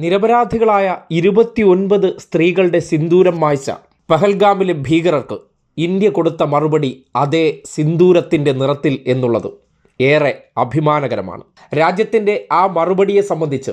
നിരപരാധികളായ ഇരുപത്തിയൊൻപത് സ്ത്രീകളുടെ സിന്ദൂരം മായ്ച്ച പഹൽഗാമിലെ ഭീകരർക്ക് ഇന്ത്യ കൊടുത്ത മറുപടി അതേ സിന്ദൂരത്തിന്റെ നിറത്തിൽ എന്നുള്ളത് ഏറെ അഭിമാനകരമാണ്. രാജ്യത്തിന്റെ ആ മറുപടിയെ സംബന്ധിച്ച്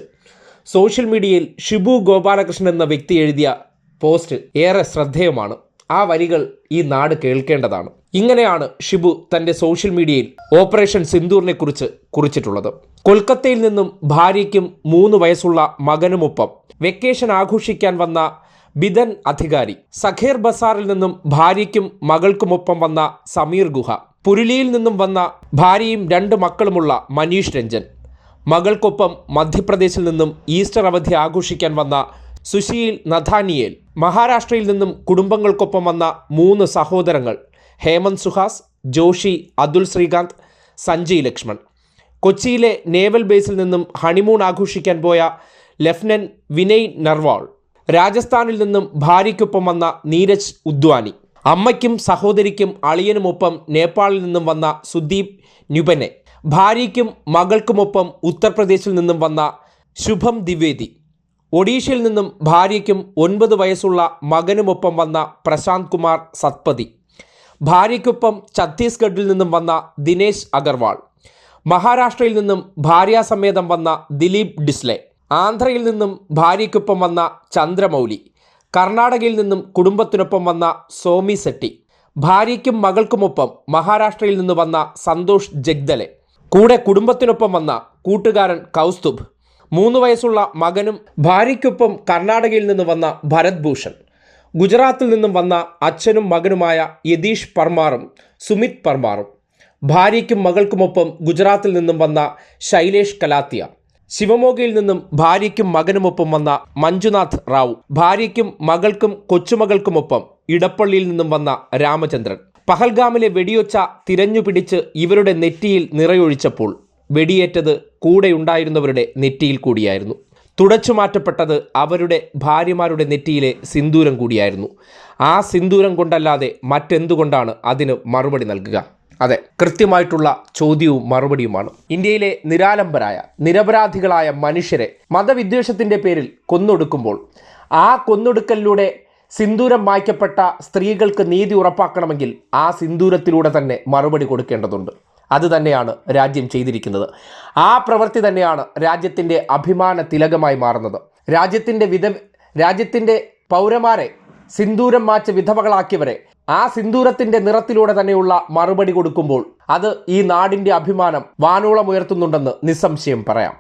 സോഷ്യൽ മീഡിയയിൽ ഷിബു ഗോപാലകൃഷ്ണൻ എന്ന വ്യക്തി എഴുതിയ പോസ്റ്റ് ഏറെ ശ്രദ്ധേയമാണ്. ആ വരികൾ ഈ നാട് കേൾക്കേണ്ടതാണ്. ഇങ്ങനെയാണ് ഷിബു തന്റെ സോഷ്യൽ മീഡിയയിൽ ഓപ്പറേഷൻ സിന്ദൂറിനെ കുറിച്ച് കുറിച്ചിട്ടുള്ളത്. കൊൽക്കത്തയിൽ നിന്നും ഭാര്യയ്ക്കും മൂന്ന് വയസ്സുള്ള മകനുമൊപ്പം വെക്കേഷൻ ആഘോഷിക്കാൻ വന്ന ബിദൻ അധികാരി സഖേർ ബസാറിൽ നിന്നും ഭാര്യയ്ക്കും മകൾക്കുമൊപ്പം വന്ന സമീർ ഗുഹ പുരുലിയിൽ നിന്നും വന്ന ഭാര്യയും രണ്ട് മക്കളുമുള്ള മനീഷ് രഞ്ജൻ മകൾക്കൊപ്പം മധ്യപ്രദേശിൽ നിന്നും ഈസ്റ്റർ അവധി ആഘോഷിക്കാൻ വന്ന സുശീൽ നഥാനിയേൽ മഹാരാഷ്ട്രയിൽ നിന്നും കുടുംബങ്ങൾക്കൊപ്പം വന്ന മൂന്ന് സഹോദരങ്ങൾ ഹേമന്ത് സുഹാസ് ജോഷി അതുൽ ശ്രീകാന്ത് സഞ്ജയ് ലക്ഷ്മൺ. കൊച്ചിയിലെ നേവൽ ബേസിൽ നിന്നും ഹണിമൂൺ ആഘോഷിക്കാൻ പോയ ലഫ്റ്റനന്റ് വിനയ് നർവാൾ. രാജസ്ഥാനിൽ നിന്നും ഭാര്യയ്ക്കൊപ്പം വന്ന നീരജ് ഉദ്വാനി. അമ്മയ്ക്കും സഹോദരിക്കും അളിയനുമൊപ്പം നേപ്പാളിൽ നിന്നും വന്ന സുദീപ് ന്യുപനെ. ഭാര്യയ്ക്കും മകൾക്കുമൊപ്പം ഉത്തർപ്രദേശിൽ നിന്നും വന്ന ശുഭം ദ്വിവേദി. ഒഡീഷയിൽ നിന്നും ഭാര്യയ്ക്കും ഒൻപത് വയസ്സുള്ള മകനുമൊപ്പം വന്ന പ്രശാന്ത് കുമാർ സത്പതി. ഭാര്യയ്ക്കൊപ്പം ഛത്തീസ്ഗഡിൽ നിന്നും വന്ന ദിനേശ് അഗർവാൾ. മഹാരാഷ്ട്രയിൽ നിന്നും ഭാര്യാസമേതം വന്ന ദിലീപ് ഡിസ്ലെ. ആന്ധ്രയിൽ നിന്നും ഭാര്യയ്ക്കൊപ്പം വന്ന ചന്ദ്രമൗലി. കർണാടകയിൽ നിന്നും കുടുംബത്തിനൊപ്പം വന്ന സോമി സെട്ടി. ഭാര്യയ്ക്കും മകൾക്കുമൊപ്പം മഹാരാഷ്ട്രയിൽ നിന്ന് വന്ന സന്തോഷ് ജഗ്ദലെ. കൂടെ കുടുംബത്തിനൊപ്പം വന്ന കൂട്ടുകാരൻ കൗസ്തുഭ്. മൂന്ന് വയസ്സുള്ള മകനും ഭാര്യയ്ക്കൊപ്പം കർണാടകയിൽ നിന്ന് വന്ന ഭരത് ഭൂഷൺ. ഗുജറാത്തിൽ നിന്നും വന്ന അച്ഛനും മകനുമായ യതീഷ് പർമാറും സുമിത് പർമാറും. ഭാര്യയ്ക്കും മകൾക്കുമൊപ്പം ഗുജറാത്തിൽ നിന്നും വന്ന ശൈലേഷ് കലാത്തിയ. ശിവമോഗയിൽ നിന്നും ഭാര്യയ്ക്കും മകനുമൊപ്പം വന്ന മഞ്ജുനാഥ് റാവു. ഭാര്യയ്ക്കും മകൾക്കും കൊച്ചുമകൾക്കുമൊപ്പം ഇടപ്പള്ളിയിൽ നിന്നും വന്ന രാമചന്ദ്രൻ. പഹൽഗാമിലെ വെടിയൊച്ച തിരഞ്ഞുപിടിച്ച് ഇവരുടെ നെറ്റിയിൽ നിറയൊഴിച്ചപ്പോൾ വെടിയേറ്റത് കൂടെയുണ്ടായിരുന്നവരുടെ നെറ്റിയിൽ കൂടിയായിരുന്നു. തുടച്ചു മാറ്റപ്പെട്ടത് അവരുടെ ഭാര്യമാരുടെ നെറ്റിയിലെ സിന്ദൂരം കൂടിയായിരുന്നു. ആ സിന്ദൂരം കൊണ്ടല്ലാതെ മറ്റെന്തുകൊണ്ടാണ് അതിന് മറുപടി നൽകുക? അതെ കൃത്യമായിട്ടുള്ള ചോദ്യവും മറുപടിയുമാണ്. ഇന്ത്യയിലെ നിരാലംബരായ നിരപരാധികളായ മനുഷ്യരെ മതവിദ്വേഷത്തിന്റെ പേരിൽ കൊന്നൊടുക്കുമ്പോൾ ആ കൊന്നൊടുക്കലിലൂടെ സിന്ദൂരം മായ്ക്കപ്പെട്ട സ്ത്രീകൾക്ക് നീതി ഉറപ്പാക്കണമെങ്കിൽ ആ സിന്ദൂരത്തിലൂടെ തന്നെ മറുപടി കൊടുക്കേണ്ടതുണ്ട്. അത് തന്നെയാണ് രാജ്യം ചെയ്തിരിക്കുന്നത്. ആ പ്രവൃത്തി തന്നെയാണ് രാജ്യത്തിന്റെ അഭിമാന തിലകമായി മാറുന്നത്. രാജ്യത്തിന്റെ വിധ രാജ്യത്തിന്റെ പൗരന്മാരെ സിന്ദൂരം മാച്ച് വിധവകളാക്കിയവരെ ആ സിന്ദൂരത്തിന്റെ നിറത്തിലൂടെ തന്നെയുള്ള മറുപടി കൊടുക്കുമ്പോൾ അത് ഈ നാടിന്റെ അഭിമാനം വാനോളം ഉയർത്തുന്നുണ്ടെന്ന് നിസ്സംശയം പറയാം.